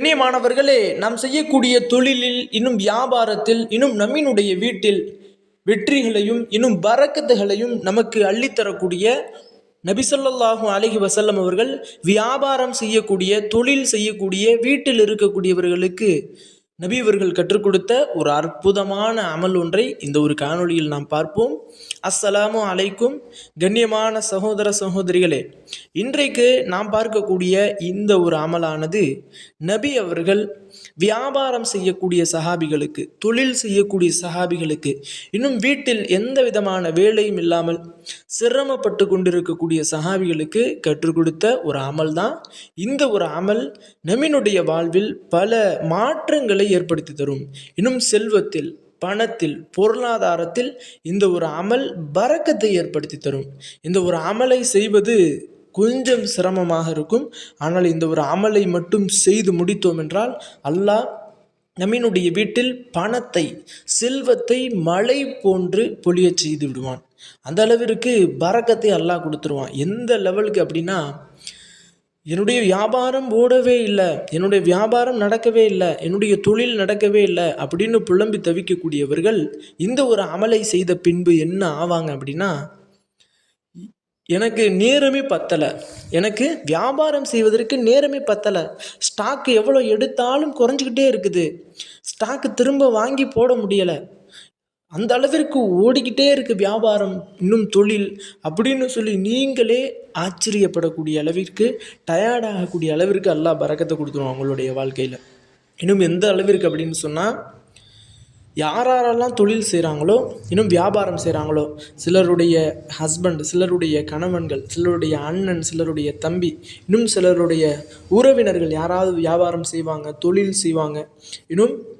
கண்ணியமானவர்களே நாம் செய்யக்கூடிய தொழிலில் இன்னும் வியாபாரத்தில் இன்னும் நம்மினுடைய வீட்டில் வெற்றிகளையும் இன்னும் பரக்கத்துகளையும் நமக்கு அள்ளித்தரக்கூடிய நபிசல்லாஹும் அலஹி வசல்லம் அவர்கள் வியாபாரம் செய்யக்கூடிய தொழில் செய்யக்கூடிய வீட்டில் இருக்கக்கூடியவர்களுக்கு நபி அவர்கள் கற்றுக் கொடுத்த ஒரு அற்புதமான அமல் ஒன்றை இந்த ஒரு காணொளியில் நாம் பார்ப்போம். அஸ்ஸலாமு அலைக்கும் கண்ணியமான சகோதர சகோதரிகளே இன்றைக்கு நாம் பார்க்கக்கூடிய இந்த ஒரு அமலானது நபி அவர்கள் வியாபாரம் செய்யக்கூடிய சஹாபிகளுக்கு தொழில் செய்யக்கூடிய சஹாபிகளுக்கு இன்னும் வீட்டில் எந்த விதமான வேலையும் இல்லாமல் சிரமப்பட்டு கொண்டிருக்கக்கூடிய சஹாபிகளுக்கு கற்றுக் கொடுத்த ஒரு அமல் தான் இந்த ஒரு அமல் நம்மினுடைய வாழ்வில் பல மாற்றங்களை ஏற்படுத்தி தரும். இன்னும் செல்வத்தில் பணத்தில் பொருளாதாரத்தில் இந்த ஒரு அமல் பறக்கத்தை ஏற்படுத்தி தரும். இந்த ஒரு அமலை செய்வது கொஞ்சம் சிரமமாக இருக்கும். ஆனால் இந்த ஒரு அமலை மட்டும் செய்து முடித்தோம் என்றால் அல்லாஹ் நம்மினுடைய வீட்டில் பணத்தை செல்வத்தை மழை போன்று பொழியச் செய்து விடுவான். அந்த அளவிற்கு பறக்கத்தை அல்லாஹ் கொடுத்துருவான். எந்த லெவலுக்கு அப்படின்னா என்னுடைய வியாபாரம் ஓடவே இல்லை என்னுடைய வியாபாரம் நடக்கவே இல்லை என்னுடைய தொழில் நடக்கவே இல்லை அப்படின்னு புலம்பி தவிக்கக்கூடியவர்கள் இந்த ஒரு அமலை செய்த பின்பு என்ன ஆவாங்க அப்படின்னா எனக்கு நேரமே பத்தலை. எனக்கு வியாபாரம் செய்வதற்கு நேரமே பத்தலை. ஸ்டாக்கு எவ்வளோ எடுத்தாலும் குறைஞ்சிக்கிட்டே இருக்குது. ஸ்டாக்கு திரும்ப வாங்கி போட முடியலை. அந்த அளவிற்கு ஓடிக்கிட்டே இருக்குது வியாபாரம் இன்னும் தொழில் அப்படின்னு சொல்லி நீங்களே ஆச்சரியப்படக்கூடிய அளவிற்கு டயர்டாகக்கூடிய அளவிற்கு அல்லாஹ் பறக்கத்தை கொடுத்துருவோம் அவங்களுடைய வாழ்க்கையில். இன்னும் எந்த அளவிற்கு அப்படின்னு சொன்னால் யாரெல்லாம் தொழில் செய்கிறாங்களோ இன்னும் வியாபாரம் செய்கிறாங்களோ சிலருடைய ஹஸ்பண்ட் சிலருடைய கணவன்கள் சிலருடைய அண்ணன் சிலருடைய தம்பி இன்னும் சிலருடைய உறவினர்கள் யாராவது வியாபாரம் செய்வாங்க தொழில் செய்வாங்க இன்னும்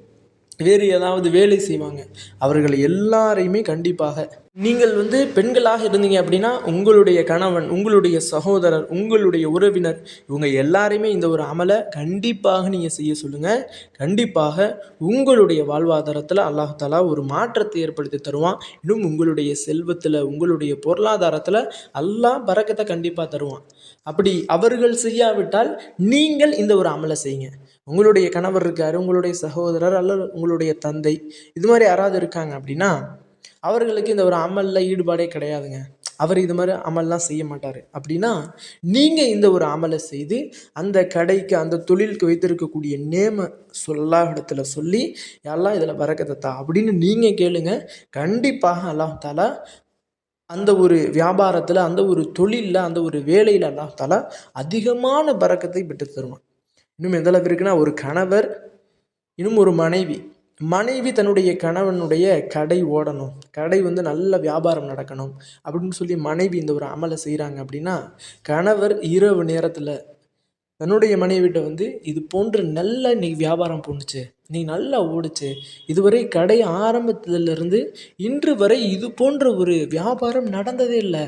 வேறு ஏதாவது வேலை செய்வாங்க. அவர்கள் எல்லாரையுமே கண்டிப்பாக. நீங்கள் வந்து பெண்களாக இருந்தீங்க அப்படின்னா உங்களுடைய கணவன் உங்களுடைய சகோதரர் உங்களுடைய உறவினர் இவங்க எல்லாரையுமே இந்த ஒரு அமலை கண்டிப்பாக நீங்கள் செய்ய சொல்லுங்கள் கண்டிப்பாக உங்களுடைய வாழ்வாதாரத்தில் அல்லாஹாலா ஒரு மாற்றத்தை ஏற்படுத்தி தருவான். இன்னும் உங்களுடைய செல்வத்தில் உங்களுடைய பொருளாதாரத்தில் அல்லாஹ் பறக்கத்தை கண்டிப்பாக தருவான். அப்படி அவர்கள் செய்யாவிட்டால் நீங்கள் இந்த ஒரு அமலை செய்யுங்க. உங்களுடைய கணவர் இருக்கார் உங்களுடைய சகோதரர் அல்லது உங்களுடைய தந்தை இது மாதிரி யாராவது இருக்காங்க அப்படின்னா அவர்களுக்கு இந்த ஒரு அமலில் ஈடுபாடே கிடையாதுங்க. அவர் இது மாதிரி அமல்லாம் செய்ய மாட்டார். அப்படின்னா நீங்கள் இந்த ஒரு அமலை செய்து அந்த கடைக்கு அந்த தொழிலுக்கு வைத்திருக்கக்கூடிய நேம சொல்லா இடத்துல சொல்லி எல்லாம் இதில் பறக்கத்தா அப்படின்னு நீங்கள் கேளுங்க. கண்டிப்பாக அல்லாஹ் தாலா அந்த ஒரு வியாபாரத்தில் அந்த ஒரு தொழிலில் அந்த ஒரு வேலையில் அல்லாஹ் தாலா அதிகமான பறக்கத்தை பெற்று தருவான். இன்னும் எந்த அளவு இருக்குன்னா ஒரு கணவர் இன்னும் ஒரு மனைவி. மனைவி தன்னுடைய கணவனுடைய கடை ஓடணும். கடை வந்து நல்ல வியாபாரம் நடக்கணும். அப்படின்னு சொல்லி மனைவி இந்த ஒரு அமலை செய்கிறாங்க அப்படின்னா கணவர் இரவு நேரத்தில் தன்னுடைய மனைவிட்ட வந்து இது போன்ற நல்ல நீ வியாபாரம் போணுச்சு நீ நல்லா ஓடுச்சு இதுவரை கடை ஆரம்பத்திலிருந்து இன்று வரை இது போன்ற ஒரு வியாபாரம் நடந்ததே இல்லை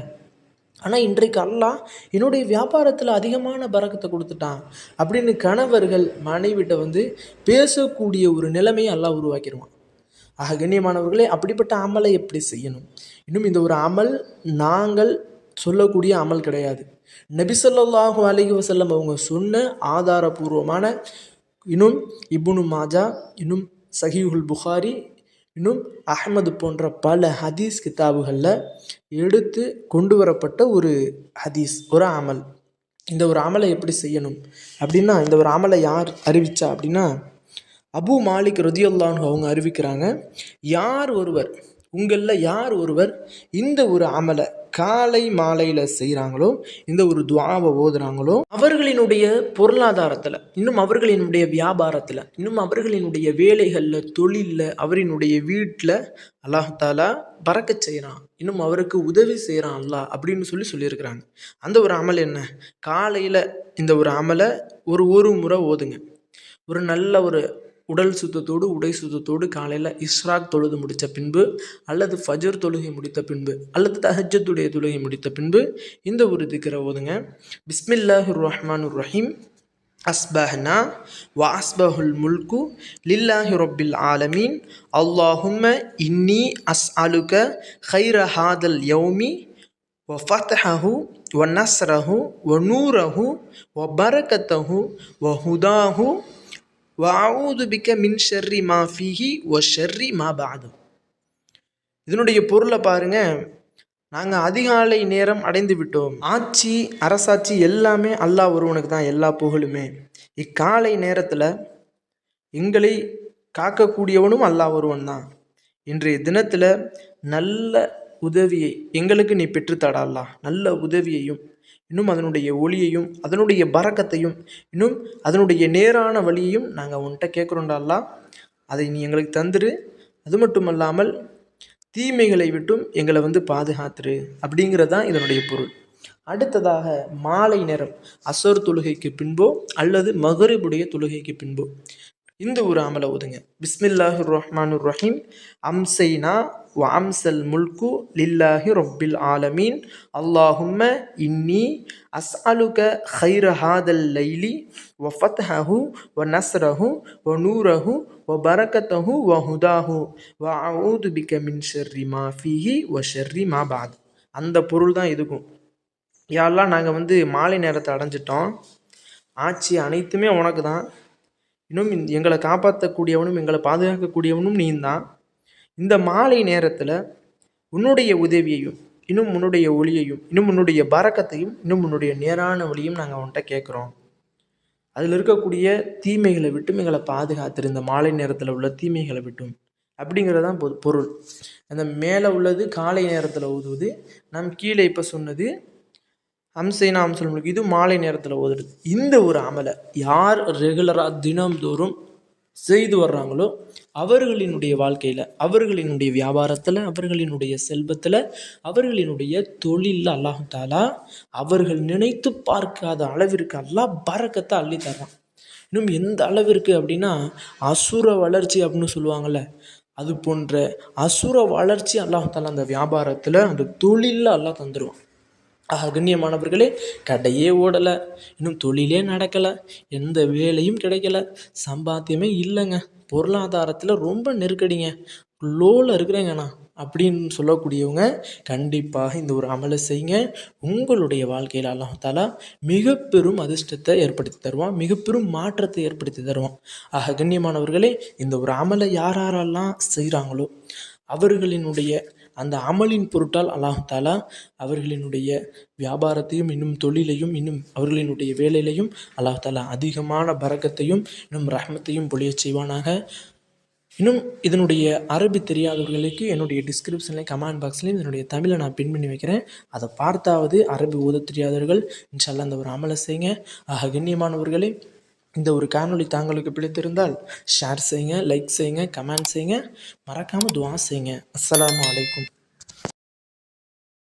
ஆனால் இன்றைக்கு அல்லாஹ் என்னுடைய வியாபாரத்தில் அதிகமான பறக்கத்தை கொடுத்துட்டான். அப்படின்னு கணவர்கள் மனைவிட்ட வந்து பேசக்கூடிய ஒரு நிலைமையை அல்லாஹ் உருவாக்கிடுவான் ஆக கண்ணியமானவர்களே அப்படிப்பட்ட அமலை எப்படி செய்யணும்? இன்னும் இந்த ஒரு அமல் நாங்கள் சொல்லக்கூடிய அமல் கிடையாது. நபிசல்லாஹு அலிஹி வசல்லம் அவங்க சொன்ன ஆதாரபூர்வமான இன்னும் இபுனு மாஜா இன்னும் சஹீஹுல் புகாரி இன்னும் அஹமது போன்ற பல ஹதீஸ் கிதாபுகளில் எடுத்து கொண்டு வரப்பட்ட ஒரு ஹதீஸ் ஒரு அமல். இந்த ஒரு அமலை எப்படி செய்யணும் அப்படின்னா இந்த ஒரு அமலை யார் அறிவிச்சா அப்படின்னா அபு மாலிக் ரதியுல்லான்னு அவங்க அறிவிக்கிறாங்க யார் ஒருவர் உங்களில் யார் ஒருவர் இந்த ஒரு அமலை காலை மாலையில் செய்கிறாங்களோ இந்த ஒரு துவாவை ஓதுறாங்களோ அவர்களினுடைய பொருளாதாரத்தில் இன்னும் அவர்களினுடைய வியாபாரத்தில் இன்னும் அவர்களினுடைய வேலைகளில் தொழிலில் அவரினுடைய வீட்டில் அல்லாஹாலா பறக்க செய்கிறான் இன்னும் அவருக்கு உதவி செய்கிறான் அல்லாஹ் அப்படின்னு சொல்லி சொல்லியிருக்கிறாங்க. அந்த ஒரு அமல் என்ன? காலையில் இந்த ஒரு அமலை ஒரு ஒரு முறை ஓதுங்க. ஒரு நல்ல ஒரு உடல் சுத்தத்தோடு உடை சுத்தத்தோடு காலையில் இஸ்ராக் தொழுது முடித்த பின்பு அல்லது ஃபஜர் தொழுகை முடித்த பின்பு அல்லது தஹஜத்துடைய தொழுகை முடித்த பின்பு இந்த ஒரு திக்கிற ஓதுங்க பிஸ்மில்லாஹுர் ரஹ்மான் ரஹீம் அஸ்பஹ்னா வாஸ்பஹுல் முல்கு லில்லாஹி ரொப்பில் ஆலமீன் அல்லாஹும்ம இன்னி அஸ் அலுக ஹைர ஹாதல் யௌமி وفتحه ونصره ونوره وبركته وهداه வஅஊது பிக்க மின் ஷர்ரி மா ஃபீஹி ஒ ஷர்ரி மா பாது இதனுடைய பொருளை பாருங்க. நாங்கள் அதிகாலை நேரம் அடைந்து விட்டோம். ஆட்சி அரசாட்சி எல்லாமே அல்லாஹ் ஒருவனுக்கு தான் எல்லா புகழுமே. இக்காலை நேரத்தில் எங்களை காக்கக்கூடியவனும் அல்லாஹ் ஒருவன் தான். இன்றைய தினத்தில் நல்ல உதவியை எங்களுக்கு நீ பெற்றுத்தடா அல்லாஹ். நல்ல உதவியையும் இன்னும் அதனுடைய ஒளியையும் அதனுடைய பறக்கத்தையும் இன்னும் அதனுடைய நேரான வழியையும் நாங்கள் உன்கிட்ட கேட்குறோண்டா அதை நீ எங்களுக்கு தந்துரு. அது மட்டும் அல்லாமல் தீமைகளை விட்டும் எங்களை வந்து பாதுகாத்துரு அப்படிங்கிறது தான் இதனுடைய பொருள். அடுத்ததாக மாலை நேரம் அசோர் தொழுகைக்கு பின்போ அல்லது மகரிபுடைய தொழுகைக்கு பின்போ. இந்த ஒரு அமலை ஓதுங்க. பிஸ்மில்லாஹு ரஹ்மானு ரஹீம். அம்சைனா வ அம்சல் முல்கு லில்லாஹி ரொப்பில் ஆலமீன். அல்லாஹும்ம இன்னி அஸ்அலுக ஹைர ஹாதல் லைலி வ ஃபத்ஹஹு வ நஸ்ரஹு வ நூரஹு வ பரக்கத்தஹு வ ஹுதாஹு வ அஊது பிக மின் ஷர்ரி மா ஃபீஹி வ ஷர்ரி மா பாத் அந்த பொருள் தான் இதுக்கும். யாரெல்லாம் நாங்கள் வந்து மாலை நேரத்தை அடைஞ்சிட்டோம் ஆட்சி அனைத்துமே உனக்கு தான் இன்னும் எங்களை காப்பாற்றக்கூடியவனும் எங்களை பாதுகாக்கக்கூடியவனும் நீந்தான். இந்த மாலை நேரத்தில் உன்னுடைய உதவியையும் இன்னும் உன்னுடைய ஒளியையும் இன்னும் உன்னுடைய பறக்கத்தையும் இன்னும் உன்னுடைய நேரான ஒளியும் நாங்கள் உன்கிட்ட கேட்குறோம். அதில் இருக்கக்கூடிய தீமைகளை விட்டும் எங்களை பாதுகாத்துரு. இந்த மாலை நேரத்தில் உள்ள தீமைகளை விட்டும். அப்படிங்கிறது தான் பொ- பொருள். அந்த மேலே உள்ளது காலை நேரத்தில் ஊதுவது நம் கீழே இப்போ சொன்னது அம்சைனா அம்சல் இது மாலை நேரத்தில் ஓதுறது. இந்த ஒரு அமலை யார் ரெகுலராக தினம்தோறும் செய்து வர்றாங்களோ அவர்களினுடைய வாழ்க்கையில் அவர்களினுடைய வியாபாரத்தில் அவர்களினுடைய செல்வத்தில் அவர்களினுடைய தொழிலில் அல்லாஹு தாலா அவர்கள் நினைத்து பார்க்காத அளவிற்கு அல்லாஹ் பறக்கத்தை அள்ளி தர்றான். இன்னும் எந்த அளவிற்கு அப்படின்னா அசுர வளர்ச்சி அப்படின்னு சொல்லுவாங்கள்ல அது போன்ற அசுர வளர்ச்சி அல்லாஹ் தாலா அந்த வியாபாரத்தில் அந்த தொழிலில் அல்லாஹ் தந்துடுவான் ஆக கண்ணியமானவர்களே கடையே ஓடலை. இன்னும் தொழிலே நடக்கலை. எந்த வேலையும் கிடைக்கல. சம்பாத்தியமே இல்லைங்க. பொருளாதாரத்தில் ரொம்ப நெருக்கடிங்க. லோவில் இருக்கிறேங்கண்ணா அப்படின்னு சொல்லக்கூடியவங்க கண்டிப்பாக இந்த ஒரு அமலை செய்யுங்க. உங்களுடைய வாழ்க்கையில் அல்லாஹ் தாலா மிக பெரும் அதிர்ஷ்டத்தை ஏற்படுத்தி தருவான். மிக பெரும் மாற்றத்தை ஏற்படுத்தி தருவான். ஆக கண்ணியமானவர்களே இந்த ஒரு அமலை யார் யாரெல்லாம் செய்கிறாங்களோ அவர்களினுடைய அந்த அமலின் பொருட்டால் அல்லாஹ் தாலா அவர்களினுடைய வியாபாரத்தையும் இன்னும் தொழிலையும் இன்னும் அவர்களினுடைய வேலையிலையும் அல்லாஹ் தாலா அதிகமான பரக்கத்தையும் இன்னும் ரஹ்மத்தையும் பொழியச் செய்வானாக. இன்னும் இதனுடைய அரபி தெரியாதவர்களுக்கு என்னுடைய டிஸ்கிரிப்ஷன்லேயும் கமெண்ட் பாக்ஸ்லேயும் இதனுடைய தமிழை நான் பின் பண்ணி வைக்கிறேன். அதை பார்த்தாவது அரபி ஓத தெரியாதவர்கள் இன்ஷால்லாம் அந்த ஒரு அமலை செய்யுங்க. ஆக கண்ணியமானவர்களே இந்த ஒரு காணொளி தாங்களுக்கு பிடித்திருந்தால் ஷேர் செய்யுங்க லைக் செய்யுங்க கமெண்ட் செய்யுங்க. மறக்காமல் துவா செய்யுங்க. அஸ்ஸலாமு அலைக்கும்.